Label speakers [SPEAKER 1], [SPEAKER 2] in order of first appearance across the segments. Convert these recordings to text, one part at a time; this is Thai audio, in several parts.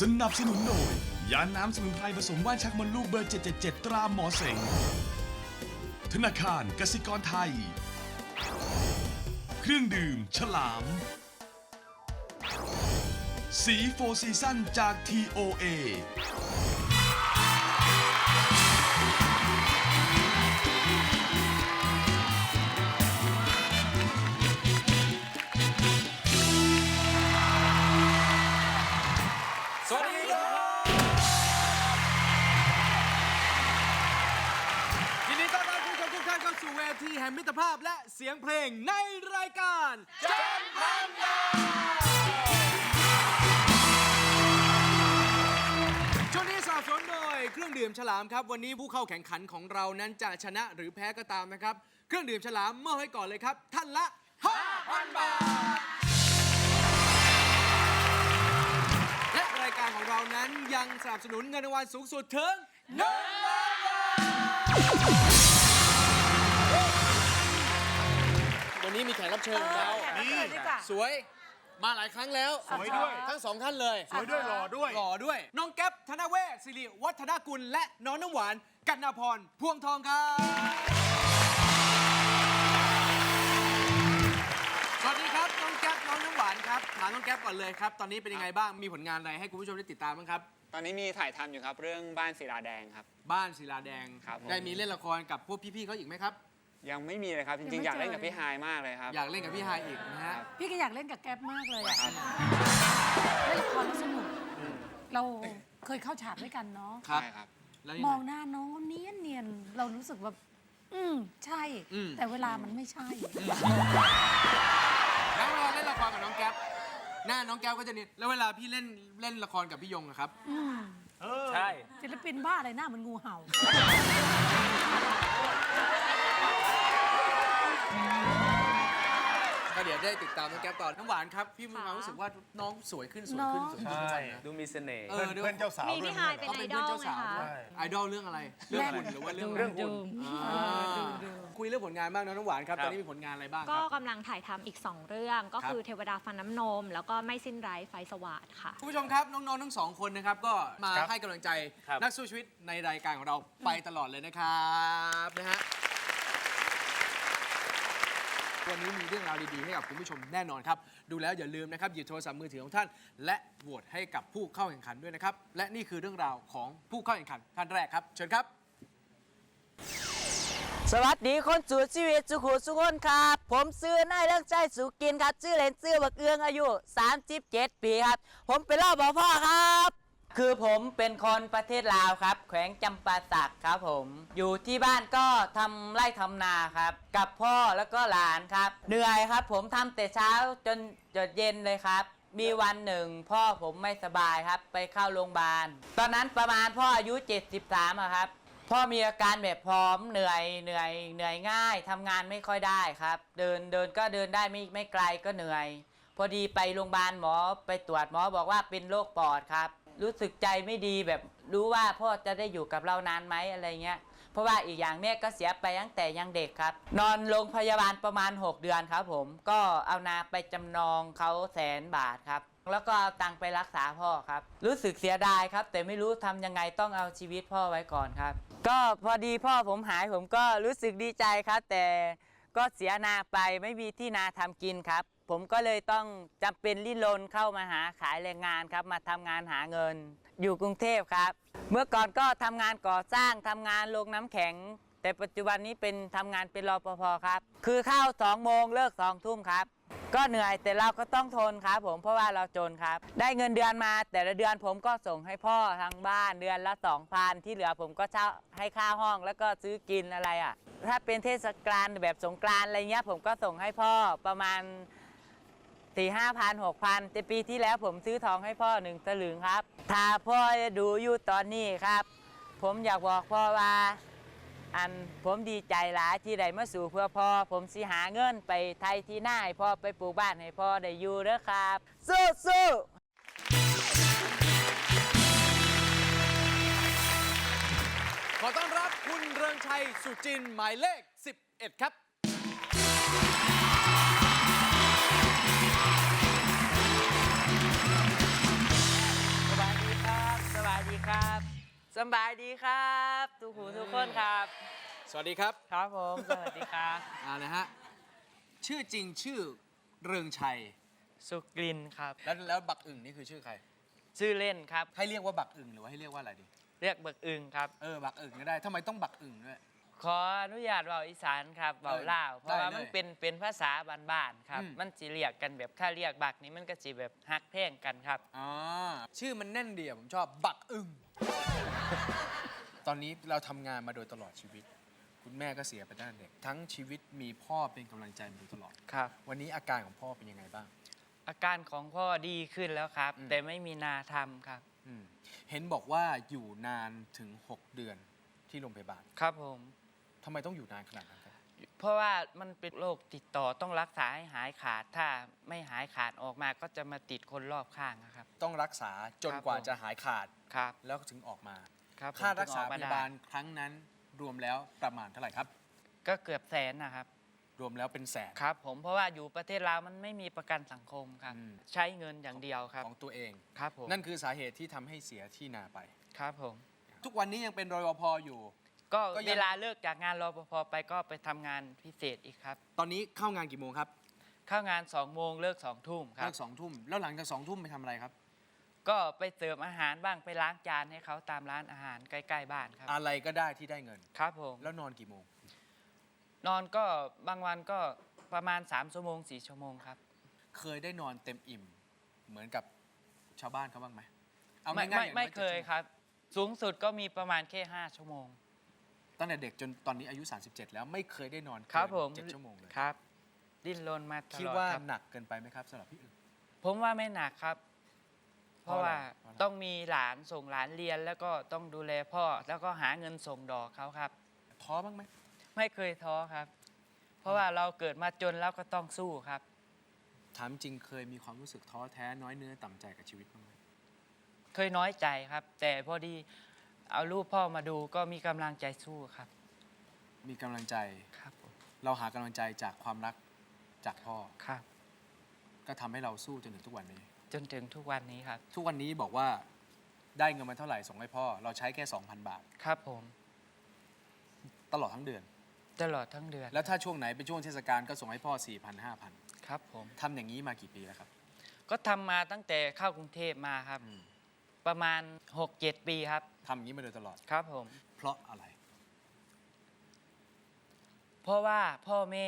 [SPEAKER 1] สนับสนุนโดย ยาน้ำสมุนไพรผสมว่านชักมดลูกเบอร์ 777 ตราหมอเสง ธนาคารกสิกรไทย เครื่องดื่ม ฉลาม สีโฟซีซั่นจาก TOA
[SPEAKER 2] งเพลงในรายการจันพันดาช่วงนี้สนับสนุนโดยเครื่องดื่มฉลามครับ วันนี้ผู้เข้าแข่งขันของเรานั้นจะชนะหรือแพ้ก็ตามนะครับ เครื่องดื่มฉลามมอบให้ก่อนเลยครับท่านละ 5,000 บาท และรายการของเรานั้นยังสนับสนุนเงินรางวัลสูงสุดถึง1 นบาทวันนี้มีแขกรับเชิญของเรา
[SPEAKER 3] นี่ดีกว่า
[SPEAKER 2] สวยมาหลายครั้งแล้ว
[SPEAKER 3] สวยด้วย
[SPEAKER 2] ทั้งสองท่านเลย
[SPEAKER 3] สวยด้วยหล่อด้วย
[SPEAKER 2] หล่อด้วย น้องแก๊ปธนเวศสิริวัฒนกุล และน้องน้ำหวานกันนาพรพวงทองครับสวัสดีครับน้องแก๊ปน้องน้ำหวานครับถามน้องแก๊ปก่อนเลยครับ ตอนนี้เป็นยังไงบ้างมีผลงานอะไรให้คุณผู้ชมได้ติดตามบ้างครับ
[SPEAKER 4] ตอนนี้มีถ่ายทำอยู่ครับ เรื่องบ้านศิลาแดงครับ
[SPEAKER 2] บ้านศิลาแดง
[SPEAKER 4] ครับผม
[SPEAKER 2] ได้มีเล่นละครกับพวกพี่ๆเขาอีกไหมครับ
[SPEAKER 4] ยังไม่มีเลยครับจ
[SPEAKER 3] ยัง
[SPEAKER 4] ริง
[SPEAKER 3] ไม่
[SPEAKER 4] ๆอยากเล่น
[SPEAKER 3] เจอ
[SPEAKER 4] กับพี่ไฮายมากเลยครับ
[SPEAKER 2] อยากเล่นกับพี่ฮายอีกนะฮะ
[SPEAKER 4] ครับ
[SPEAKER 3] พี่ก็อยากเล่นกับแก๊ปมากเลยอะ
[SPEAKER 4] ครับ
[SPEAKER 3] เล่นละครแล้วสนุก เราเคยเข้าฉากด้วยกันเนาะ
[SPEAKER 2] ครับ
[SPEAKER 4] ใช่ครับ
[SPEAKER 2] แล้ว
[SPEAKER 3] ม
[SPEAKER 2] ยัง
[SPEAKER 3] อง
[SPEAKER 2] ไง
[SPEAKER 3] หน้าน้องเนียนเนียนๆเรารู้สึกแบบ อืม ใช่
[SPEAKER 2] อืม
[SPEAKER 3] แต่เวลามันไม่ใช่
[SPEAKER 2] แล้วเวลาเล่นละครกับน้องแก๊ปหน้าน้องแก๊ปก็จะเนียนแล้วเวลาพี่เล่นเล่นละครกับพี่ยงอะครับ
[SPEAKER 3] อืม
[SPEAKER 5] ใช่
[SPEAKER 3] ศิลปินบ้าอะไรหน้าเหมันงูเห่า
[SPEAKER 2] ก็เดี๋ยวได้ติดตามน้องแก๊ปต่อน้ำหวานครับ พี่มีความรู้สึกว่าน้องสวยขึ้นสวยขึ้น
[SPEAKER 3] เนอะ
[SPEAKER 2] สวยขึ้นทุกวันนะ
[SPEAKER 5] ดูมีเสน่ห์
[SPEAKER 2] เอ
[SPEAKER 6] เพื่
[SPEAKER 2] อ
[SPEAKER 6] อน
[SPEAKER 2] เดี๋ยว
[SPEAKER 6] เพื่อนเจ้าสาว
[SPEAKER 7] มี
[SPEAKER 6] ด้วย
[SPEAKER 7] พี่ฮายเป็น
[SPEAKER 2] เขา
[SPEAKER 7] ไอ
[SPEAKER 2] เป็น
[SPEAKER 7] ด
[SPEAKER 2] เพื่อน
[SPEAKER 7] อล
[SPEAKER 2] เจ้า
[SPEAKER 7] ไหม
[SPEAKER 2] สาว
[SPEAKER 7] คะ
[SPEAKER 2] ด้วยไอดอลเรื่องอะไร เรื่องหุ่นหรือว่าเรื่อง
[SPEAKER 5] เรื่องหุ่น
[SPEAKER 2] อ่าคุยเรื่องผลงานบ้างนะน้องหวานครับ
[SPEAKER 5] ครับ
[SPEAKER 2] ตอนนี้มีผลงานอะไรบ้างค
[SPEAKER 7] ก็
[SPEAKER 2] รับ
[SPEAKER 7] กำลังถ่ายทำอีก 2 เรื่องก็
[SPEAKER 2] ครับ
[SPEAKER 7] คือเทวดาฟันน้ำนม แล้วก็ไม่สิ้นไร้ไฟสวัสดค่ะ
[SPEAKER 2] คุณผู้ชมครับ น้องๆทั้งสองคนนะครับ ก็มา
[SPEAKER 6] ครับ
[SPEAKER 2] ให้กำลังใจ
[SPEAKER 5] ครับ
[SPEAKER 2] นักสู้ชีวิตในรายการของเราไปตลอดเลยนะครับนะฮะ วันนี้มีเรื่องราวดีๆให้กับคุณผู้ชมแน่นอนครับ ดูแล้วอย่าลืมนะครับหยิบโทรศัพท์มือถือของท่าน และโหวตให้กับผู้เข้าแข่งขันด้วยนะครับ และนี่คือเรื่องราวของผู้เข้าแข่งขันท่านแรกครับเชิญครับ
[SPEAKER 8] สวัสดีคนสู่ชีวิตสุขุสุขคนครับ ผมซื้อนายเรื่องใจสุกินครับ ชื่อเล่นชื่อบักเอืองอายุ 37 ปีครับ ผมเป็นรอบอพ่อครับ คือผมเป็นคนประเทศลาวครับ แขวงจำปาสักครับผม อยู่ที่บ้านก็ทำไร่ทำนาครับ กับพ่อแล้วก็หลานครับ เหนื่อยครับ ผมทำแต่เช้าจนจดเย็นเลยครับ มีวันหนึ่ง พ่อผมไม่สบายครับ ไปเข้าโรงพยาบาล ตอนนั้นประมาณพ่ออายุ 73อะครับ พ่อมีอาการแบบพร้อมเหนื่อยเหนื่อยเหนื่อยง่ายทำงานไม่ค่อยได้ครับ เดินเดินก็เดินได้ไม่ไม่ไกลก็เหนื่อย พอดีไปโรงพยาบาลหมอไปตรวจหมอบอกว่าเป็นโรคปอดครับ รู้สึกใจไม่ดีแบบรู้ว่าพ่อจะได้อยู่กับเรานานไหมอะไรเงี้ย เพราะว่าอีกอย่างแม่ก็เสียไปตั้งแต่ยังเด็กครับ นอนโรงพยาบาลประมาณ 6 เดือนครับผมก็เอานาไปจำนองเขาแสนบาทครับ แล้วก็เอาตังค์ไปรักษาพ่อครับ รู้สึกเสียดายครับ แต่ไม่รู้ทำยังไงต้องเอาชีวิตพ่อไว้ก่อนครับ ก็พอดีพ่อผมหายผมก็รู้สึกดีใจครับ แต่ก็เสียนาไปไม่มีที่นาทำกินครับ ผมก็เลยต้องจำเป็นลิ้นรนเข้ามาหาขายแรงงานครับ มาทำงานหาเงิน อยู่กรุงเทพครับ เมื่อก่อนก็ทำงานก่อสร้างทำงานโรงน้ำแข็ง แต่ปัจจุบันนี้เป็นทำงานเป็นรปภครับ คือเข้าสองโมงเลิกสองทุ่มครับ ก็เหนื่อยแต่เราก็ต้องทนครับ ผมเพราะว่าเราจนครับ ได้เงินเดือนมา แต่ละเดือนผมก็ส่งให้พ่อทางบ้านเดือนละสองพันที่เหลือผมก็เช่าให้ค่าห้องแล้วก็ซื้อกินอะไรอะ ถ้าเป็นเทศกาลแบบสงกรานอะไรเงี้ยผมก็ส่งให้พ่อประมาณ สี่ห้าพันหกพันแต่ปีที่แล้วผมซื้อทองให้พ่อหนึ่งสลึงครับ ถ้าพ่อดูอยู่ตอนนี้ครับ ผมอยากบอกพ่อว่า อันผมดีใจหลายที่ได้มาสู่เพื่อพ่อ ผมสิหาเงินไปไทยที่หน้าให้พ่อไปปลูกบ้านให้พ่อได้อยู่เด้อครับ สู้สู้
[SPEAKER 2] ขอต้อนรับคุณเริงชัยสุจินหมายเลข 11 ครับ
[SPEAKER 8] สำบายดีครับทุกหูทุกคนครับ
[SPEAKER 2] สวัสดีครับ
[SPEAKER 8] ครับผมสวัสดีครับ
[SPEAKER 2] อ่านะฮะชื่อจริงชื่อเรืองชัย
[SPEAKER 8] สุกลินครับ
[SPEAKER 2] แล้วแล้วบักอึ่งนี่คือชื่อใคร
[SPEAKER 8] ชื่อเล่นครับ
[SPEAKER 2] ให้เรียกว่าบักอึ่งหรือว่าให้เรียกว่าอะไรดี
[SPEAKER 8] เรียกเบิกอึงครับ
[SPEAKER 2] เออบักอึ่งก็ได้ทำไมต้องบักอึ่งด้วย
[SPEAKER 8] ขออนุญาตเบาอีสานครับเบา
[SPEAKER 2] เออ
[SPEAKER 8] ล่าวเพราะว่า
[SPEAKER 2] ได้เลย
[SPEAKER 8] มันเป็นเป็นภาษาบ้านๆครับ
[SPEAKER 2] อืม
[SPEAKER 8] มันสิเรียกกันแบบถ้าเรียกบักนี้มันก็สิแบบฮักแพ่งกันครับ
[SPEAKER 2] อ๋อชื่อมันแน่นเดียวผมชอบบักอึ่ง ตอนนี้เราทำงานมาโดยตลอดชีวิต คุณแม่ก็เสียไปตั้งแต่เด็ก ทั้งชีวิตมีพ่อเป็นกำลังใจมาโดยตลอด
[SPEAKER 8] ครับ
[SPEAKER 2] วันนี้อาการของพ่อเป็นยังไงบ้าง
[SPEAKER 8] อาการของพ่อดีขึ้นแล้วครับ
[SPEAKER 2] อืม
[SPEAKER 8] แต่ไม่มีนาทำครับ
[SPEAKER 2] อืมเห็นบอกว่าอยู่นานถึง 6 เดือนที่โรงพยาบาล
[SPEAKER 8] ครับผม
[SPEAKER 2] ทำไมต้องอยู่นานขนาดนั้นครับ
[SPEAKER 8] เพราะว่ามันเป็นโรคติดต่อต้องรักษาให้หายขาด ถ้าไม่หายขาดออกมาก็จะมาติดคนรอบข้างนะครับ
[SPEAKER 2] ต้องรักษาจน
[SPEAKER 8] ครับ
[SPEAKER 2] กว่า
[SPEAKER 8] ผม
[SPEAKER 2] จะหายขาด
[SPEAKER 8] ครับ
[SPEAKER 2] แล้วถึงออกมา
[SPEAKER 8] ครับผม
[SPEAKER 2] ค่ารักษา
[SPEAKER 8] ถึงออ
[SPEAKER 2] พ
[SPEAKER 8] มได้
[SPEAKER 2] ยาบาลครั้งนั้นรวมแล้วประมาณเท่าไหร่ครับ
[SPEAKER 8] ก็เกือบแสนนะครับ
[SPEAKER 2] รวมแล้วเป็นแสน
[SPEAKER 8] ครับ ผมเพราะว่าอยู่ประเทศลาวมันไม่มีประกันสังคมครับ
[SPEAKER 2] อืม
[SPEAKER 8] ใช้เงินอย่างเดียวครับ
[SPEAKER 2] ของตัวเอง
[SPEAKER 8] ครับผม
[SPEAKER 2] นั่นคือสาเหตุที่ทำให้เสียที่นาไป
[SPEAKER 8] ครับผม
[SPEAKER 2] ทุกวันนี้ยังเป็นรอปภอยู่
[SPEAKER 8] ก็
[SPEAKER 2] ก็ยัง
[SPEAKER 8] เวลาเลิกจากงานรปภไปก็ไปทำงานพิเศษอีกครับ
[SPEAKER 2] ตอนนี้เข้างานกี่โมงครับ
[SPEAKER 8] เข้างาน2องโมงเลิก2องทุ่มครั
[SPEAKER 2] เลิ
[SPEAKER 8] บ
[SPEAKER 2] กสองทุ่มแล้วหลังจากสองทุ่มไปทำอะไรครับ
[SPEAKER 8] ก็ไปเสิร์ฟอาหารบ้างไปล้างจานให้เขาตามร้านอาหารใกล้ๆบ้านครับ
[SPEAKER 2] อะไรก็ได้ที่ได้เงิน
[SPEAKER 8] ครับผม
[SPEAKER 2] แล้วนอนกี่โมง
[SPEAKER 8] นอนก็บางวันก็ประมาณ3ชั่วโมง4ชั่วโมงครับ
[SPEAKER 2] เคยได้นอนเต็มอิ่ม เหมือนกับชาวบ้านเขาบ้างไหมเอา
[SPEAKER 8] ไม่
[SPEAKER 2] ง่ายๆ
[SPEAKER 8] ไม่
[SPEAKER 2] อย่าง
[SPEAKER 8] ไม่
[SPEAKER 2] น้อ
[SPEAKER 8] เคย
[SPEAKER 2] จ็ดชั่วโมง
[SPEAKER 8] ครับ สูงสุดก็มีประมาณแค่5ชั่วโมง
[SPEAKER 2] ตั้งแต่เด็กจนตอนนี้อายุ 37 แล้วไม่เคยได้นอน
[SPEAKER 8] ครับ
[SPEAKER 2] เกิน
[SPEAKER 8] ผม
[SPEAKER 2] เจ็ดชั่วโมงเลย
[SPEAKER 8] ครับ ดิ้นรนมาต
[SPEAKER 2] คิด
[SPEAKER 8] ลอด
[SPEAKER 2] ว่า
[SPEAKER 8] ครับ
[SPEAKER 2] หนักเกินไปไหมครับสำหรับพี่อึ่ง
[SPEAKER 8] ผมว่าไม่หนักครับ เพราะว่า
[SPEAKER 2] เพราะอะไร
[SPEAKER 8] ต้องมีหลานส่งหลานเรียน แล้วก็ต้องดูแลพ่อแล้วก็หาเงินส่งดอกเขาครับ
[SPEAKER 2] ท้อบ้างไหม
[SPEAKER 8] ไม่เคยท้อครับ เพราะว่าเราเกิดมาจนแล้วก็ต้องสู้ครับ
[SPEAKER 2] ถามจริงเคยมีความรู้สึกท้อแท้น้อยเนื้อต่ำใจกับชีวิตบ้างไหม
[SPEAKER 8] เคยน้อยใจครับ แต่พอดี เอารูปพ่อมาดูก็มีกำลังใจสู้ครับ
[SPEAKER 2] มีกำลังใจ
[SPEAKER 8] ครับผม
[SPEAKER 2] เราหากำลังใจจากความรักจากพ่อ
[SPEAKER 8] ครับ
[SPEAKER 2] ก็ทำให้เราสู้จนถึงทุกวันนี้
[SPEAKER 8] จนถึงทุกวันนี้ครับ
[SPEAKER 2] ทุกวันนี้บอกว่าได้เงินมาเท่าไหร่ส่งให้พ่อ เราใช้แค่ 2,000 บาท
[SPEAKER 8] ครับผม
[SPEAKER 2] ตลอดทั้งเดือน
[SPEAKER 8] ตลอดทั้งเดือน
[SPEAKER 2] แล้วถ้าช่วงไหนเป็นช่วงเทศกาลก็ส่งให้พ่อ 4,000 5,000
[SPEAKER 8] ครับผม
[SPEAKER 2] ทำอย่างนี้มากี่ปีแล้วครับ
[SPEAKER 8] ก็ทำมาตั้งแต่เข้ากรุงเทพมาครับ
[SPEAKER 2] อืม
[SPEAKER 8] ประมาณ 6-7 ปีครับ
[SPEAKER 2] ทำอย่างนี้มาโดยตลอด
[SPEAKER 8] ครับผม
[SPEAKER 2] เพราะอะไร
[SPEAKER 8] เพราะว่าพ่อแม่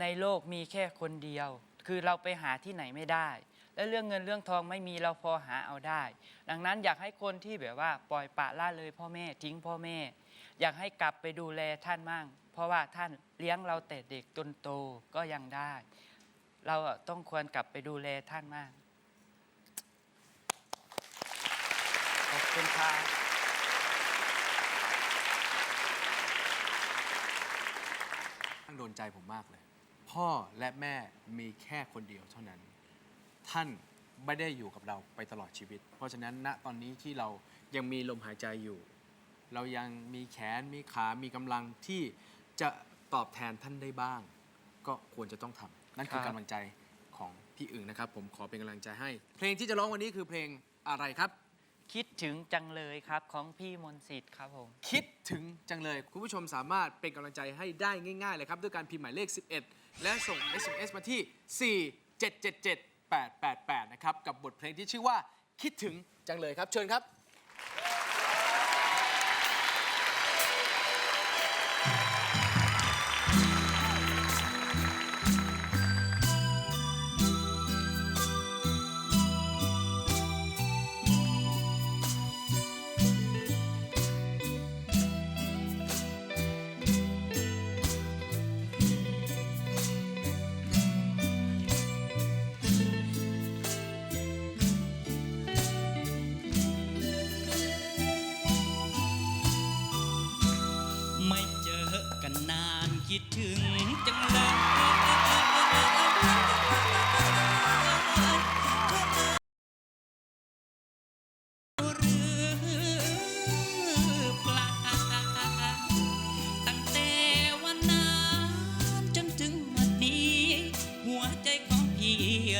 [SPEAKER 8] ในโลกมีแค่คนเดียว คือเราไปหาที่ไหนไม่ได้ และเรื่องเงินเรื่องทองไม่มีเราพอหาเอาได้ ดังนั้นอยากให้คนที่แบบว่าปล่อยปละละเลยพ่อแม่ทิ้งพ่อแม่ อยากให้กลับไปดูแลท่านมั่ง เพราะว่าท่านเลี้ยงเราแต่เด็กจนโตก็ยังได้ เราอะต้องควรกลับไปดูแลท่านมากขอบ คุณครับ
[SPEAKER 2] ท่านโดนใจผมมากเลย พ่อและแม่มีแค่คนเดียวเท่านั้น ท่านไม่ได้อยู่กับเราไปตลอดชีวิต เพราะฉะนั้นณตอนนี้ที่เรายังมีลมหายใจอยู่ เรายังมีแขนมีขา มีกำลังที่จะตอบแทนท่านได้บ้าง ก็ควรจะต้องทำนั่นคือ
[SPEAKER 8] ครับ
[SPEAKER 2] กำลังใจของพี่อึ่งนะครับ ผมขอเป็นกำลังใจให้ เพลงที่จะร้องวันนี้คือเพลงอะไรครับ
[SPEAKER 8] คิดถึงจังเลยครับของพี่มนต์สิทธิ์ครับผม
[SPEAKER 2] คิดถึงจังเลย คุณผู้ชมสามารถเป็นกำลังใจให้ได้ง่าย ๆ เลยครับ ด้วยการพิมพ์หมายเลข 11 และส่ง SMS มาที่ 4 7 7 7 8 8 8 นะครับ กับบทเพลงที่ชื่อว่าคิดถึงจังเลยครับ เชิญครับ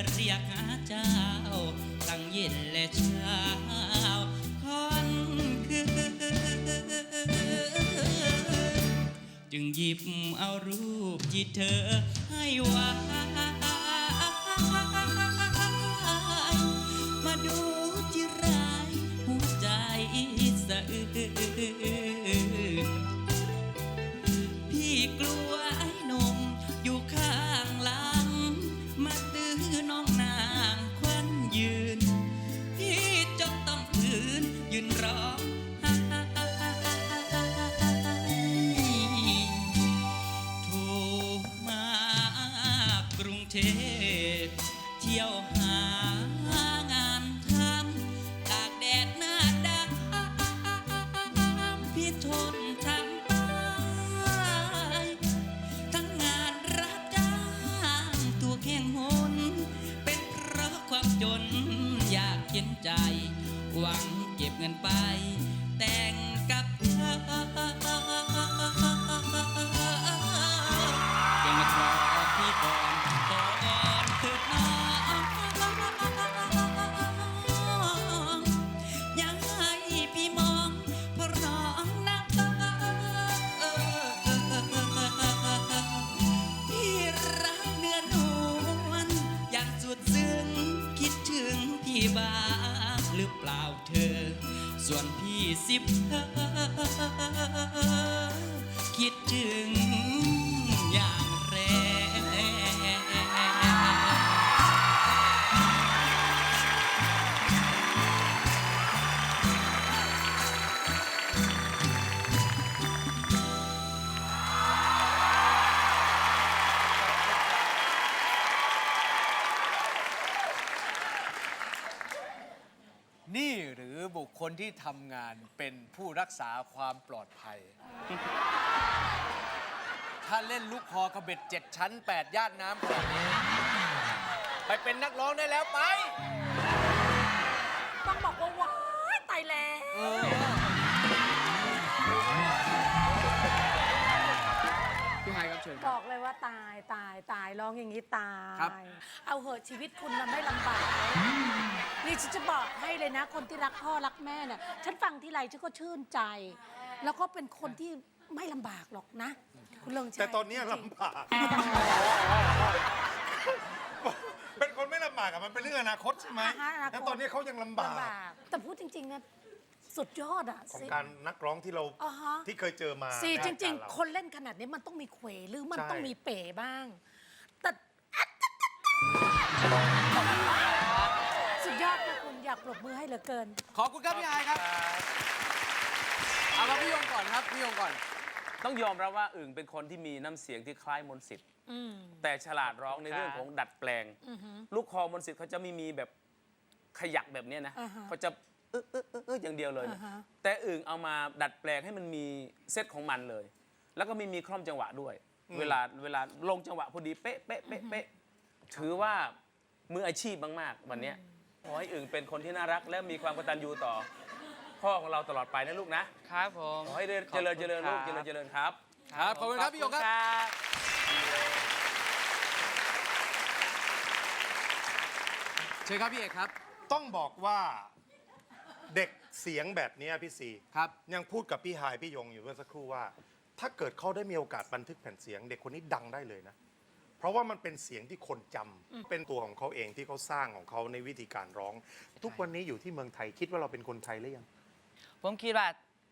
[SPEAKER 5] เรียกหาเจ้า ตั้งเย็นและเช้าคอนคืนจึงหยิบเอารูปจิตเธอให้ไว้ จนอยากเขียนใจ หวังเก็บเงินไป แต่ง บ้างหรือเปล่าเธอ ส่วนพี่สิบเธอคิดถึงอย่าง
[SPEAKER 2] นี่หรือบุคคลที่ทำงานเป็นผู้รักษาความปลอดภัย ถ้าเล่นลูกคอกระเบ็ดเจ็ดชั้นแปดย่านน้ำขนาดนี้ ไปเป็นนักร้องได้แล้วไป
[SPEAKER 3] ต้องบอกว่าว้ายตายแล้ว
[SPEAKER 2] เชิญ
[SPEAKER 3] บอกเลยว่าตายตายตายร้องอย่างนี้ตาย
[SPEAKER 2] ครับ
[SPEAKER 3] เอาเหอะชีวิตคุณมันไม่ลำบากนี่ฉันจะบอกให้เลยนะ คนที่รักพ่อรักแม่เนี่ยฉันฟังทีไรฉันก็ชื่นใจ แล้วก็เป็นคนที่ไม่ลำบากหรอกนะ คุณเลิงชัย
[SPEAKER 6] แต่ตอนเนี้ยลำบาก เป็นคนไม่ลำบากอะมันเป็นเรื่องอนาคตใช่ไหม
[SPEAKER 3] อ่าฮะอนาคต
[SPEAKER 6] แล้วตอนนี้เขายังลำบาก
[SPEAKER 3] ลำบากแต่พูดจริงๆนะ สุดยอดอะ
[SPEAKER 6] ของ
[SPEAKER 3] สิ
[SPEAKER 6] การนักร้องที่เรา
[SPEAKER 3] อ่าฮะ
[SPEAKER 6] ที่เคยเจอมา
[SPEAKER 3] สิจ
[SPEAKER 6] ใน
[SPEAKER 3] ริง
[SPEAKER 6] กาเา
[SPEAKER 3] ๆคนเล่นขนาดนี้มันต้องมีเขวหรือมัน
[SPEAKER 6] ใช่
[SPEAKER 3] ต้องมีเป๋บ้าง แต่สุดยอดนะคุณอยากปรบมือให้เหลือเกิน
[SPEAKER 2] ขอบคุณครับพี่ไฮครับ เอามาพี่ยงก่อนครับพี่ยงก่อน
[SPEAKER 9] ต้องยอมรับว่าอึ่งเป็นคนที่มีน้ำเสียงที่คล้ายมนต์สิทธิ์
[SPEAKER 3] อืม
[SPEAKER 9] แต่ฉลาดร้องในเรื่องของดัดแปลง
[SPEAKER 3] อือหือ
[SPEAKER 9] ลูกคอมนต์สิทธิ์เขาจะไม่มีแบบขยักแบบเนี้ยนะ
[SPEAKER 3] อ่าฮะ
[SPEAKER 9] เขาจะ เออเออเออเอออย่างเดียวเลย
[SPEAKER 3] อ่าฮะ
[SPEAKER 9] แต่อึ่งเอามาดัดแปลงให้มันมีเซตของมันเลย แล้วก็ไม่มีคล่อมจังหวะด้วย เวลาเวลาลงจังหวะพอดีเป๊ะเป๊ะเป๊ะเป๊ะถือว่ามืออาชีพมากๆวันเนี้ยขอให้อึ่งเป็นคนที่น่ารัก และมีความกตัญญูต่อ พ่อของเราตลอดไปนะลูกนะ ครับ
[SPEAKER 4] ผม
[SPEAKER 9] ขอให้เจริญเจริญลูกเจริญเจริญครับ
[SPEAKER 2] ครับขอบคุณครับพี่ยงครับเชิญครับพี่เอกครับ
[SPEAKER 6] ต้องบอกว่า เด็กเสียงแบบเนี้ยพี่ซี
[SPEAKER 2] ครับ
[SPEAKER 6] ยังพูดกับพี่หายพี่ยงอยู่เมื่อสักครู่ว่า ถ้าเกิดเขาได้มีโอกาสบันทึกแผ่นเสียง เด็กคนนี้ดังได้เลยนะ เพราะว่ามันเป็นเสียงที่คนจำเป็นตัวของเขาเองที่เขาสร้างของเขาในวิธีการร้อง ทุกวันนี้อยู่ที่เมืองไทยคิดว่าเราเป็นคนไทยหรือยัง
[SPEAKER 10] ผมคิดว่า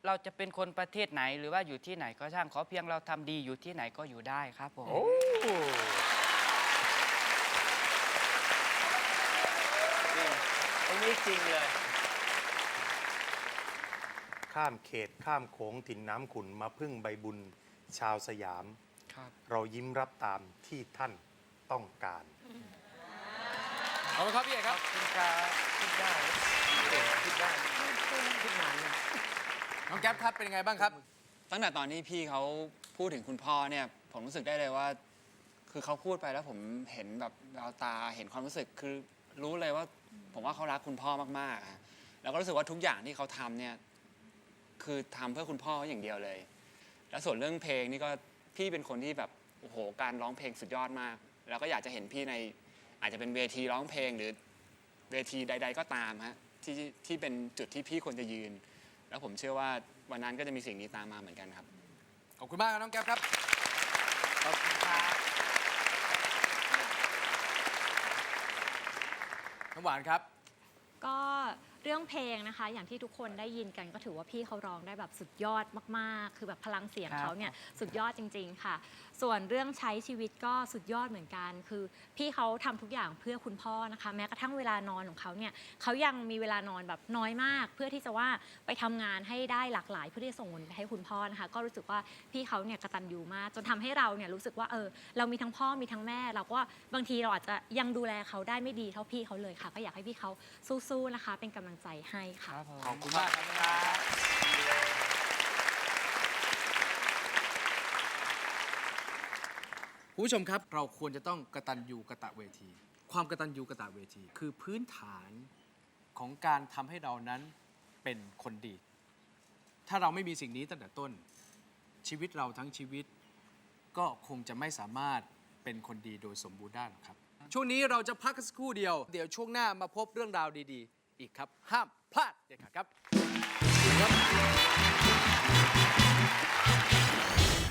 [SPEAKER 10] เราจะเป็นคนประเทศไหนหรือว่าอยู่ที่ไหนก็ช่างขอเพียงเราทำดีอยู่ที่ไหนก็อยู่ได้ครับผม
[SPEAKER 9] ตรงนี้จริงเลย
[SPEAKER 6] ข้ามเขตข้ามโขงถิ่นน้ำขุนมาพึ่งใบบุญชาวสยาม
[SPEAKER 10] ครับ
[SPEAKER 6] เรายิ้มรับตามที่ท่านต้องการ
[SPEAKER 2] ขอบคุณครับพี่เอกครับ
[SPEAKER 10] คุณครับคิดได้คิดได้คิดนานเลย
[SPEAKER 2] น้องแก๊ปครับเป็นยังไงบ้างครับ
[SPEAKER 4] ตั้งแต่ตอนที่พี่เขาพูดถึงคุณพ่อเนี่ย ผมรู้สึกได้เลยว่า คือเขาพูดไปแล้วผมเห็นแบบแววตาเห็นความรู้สึกคือรู้เลยว่า ผมว่าเขารักคุณพ่อมากๆอะแล้วก็รู้สึกว่าทุกอย่างที่เขาทำเนี่ย คือทำเพื่อคุณพ่ออย่างเดียวเลย แล้วส่วนเรื่องเพลงนี่ก็พี่เป็นคนที่แบบโอ้โหการร้องเพลงสุดยอดมาก แล้วก็อยากจะเห็นพี่ในอาจจะเป็นเวทีร้องเพลงหรือเวทีใด ๆ ก็ตามฮะที่ที่เป็นจุดที่พี่ควรจะยืน แล้วผมเชื่อว่าวันนั้นก็จะมีสิ่งนี้ตามมาเหมือนกันครับ
[SPEAKER 2] ขอบคุณมากครับน้องแก๊ปครับขอบคุณครับน้ำหวานครับ
[SPEAKER 7] ก็ เรื่องเพลงนะคะ อย่างที่ทุกคนได้ยินกันก็ถือว่าพี่เขาร้องได้แบบสุดยอดมากๆ คือแบบพลังเสียง
[SPEAKER 10] ครับ
[SPEAKER 7] เขาเนี่ยสุดยอดจริง ๆ ค่ะ ส่วนเรื่องใช้ชีวิตก็สุดยอดเหมือนกัน คือพี่เขาทำทุกอย่างเพื่อคุณพ่อนะคะ แม้กระทั่งเวลานอนของเขาเนี่ยเขายังมีเวลานอนแบบน้อยมาก เพื่อที่จะว่าไปทำงานให้ได้หลากหลาย เพื่อที่จะส่งเงินไปให้คุณพ่อนะคะ ก็รู้สึกว่าพี่เขาเนี่ยกระตันยูมากจนทำให้เราเนี่ยรู้สึกว่าเออเรามีทั้งพ่อมีทั้งแม่ เราก็บางทีเราอาจจะยังดูแลเขาได้ไม่ดีเท่าพี่เขาเลยค่ะ ก็อยากให้พี่เขาสู้ๆนะคะ เป็นกำลังใจให้ค่ะ
[SPEAKER 10] ครับผม
[SPEAKER 2] ขอบคุณมากครับคุณผู้ชมครับเราควรจะต้องกระตันยูกระตะเวที ความกระตันยูกระตะเวที คือพื้นฐานของการทำให้เรานั้นเป็นคนดี ถ้าเราไม่มีสิ่งนี้ตั้งแต่ต้น ชีวิตเราทั้งชีวิต ก็คงจะไม่สามารถเป็นคนดีโดยสมบูรณ์ได้หรอกครับ ช่วงนี้เราจะพักกันสักครู่เดียว เดี๋ยวช่วงหน้ามาพบเรื่องราวดี ๆ อีกครับ ห้ามพลาดเด็ดขาดครับ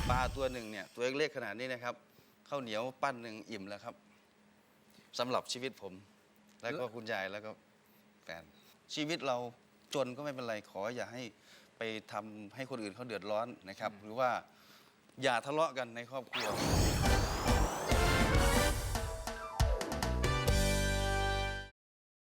[SPEAKER 11] ปลาตัวหนึ่งเนี่ยตัวเล็กๆขนาดนี้นะครับข้าวเหนียวปั้นหนึ่งอิ่มแล้วครับสำหรับชีวิตผม แล้วก็คุณยายแล้วก็แฟนชีวิตเราจนก็ไม่เป็นไรขออย่าให้ไปทำให้คนอื่นเขาเดือดร้อนนะครับ หรือว่าอย่าทะเลาะกันในครอบครัว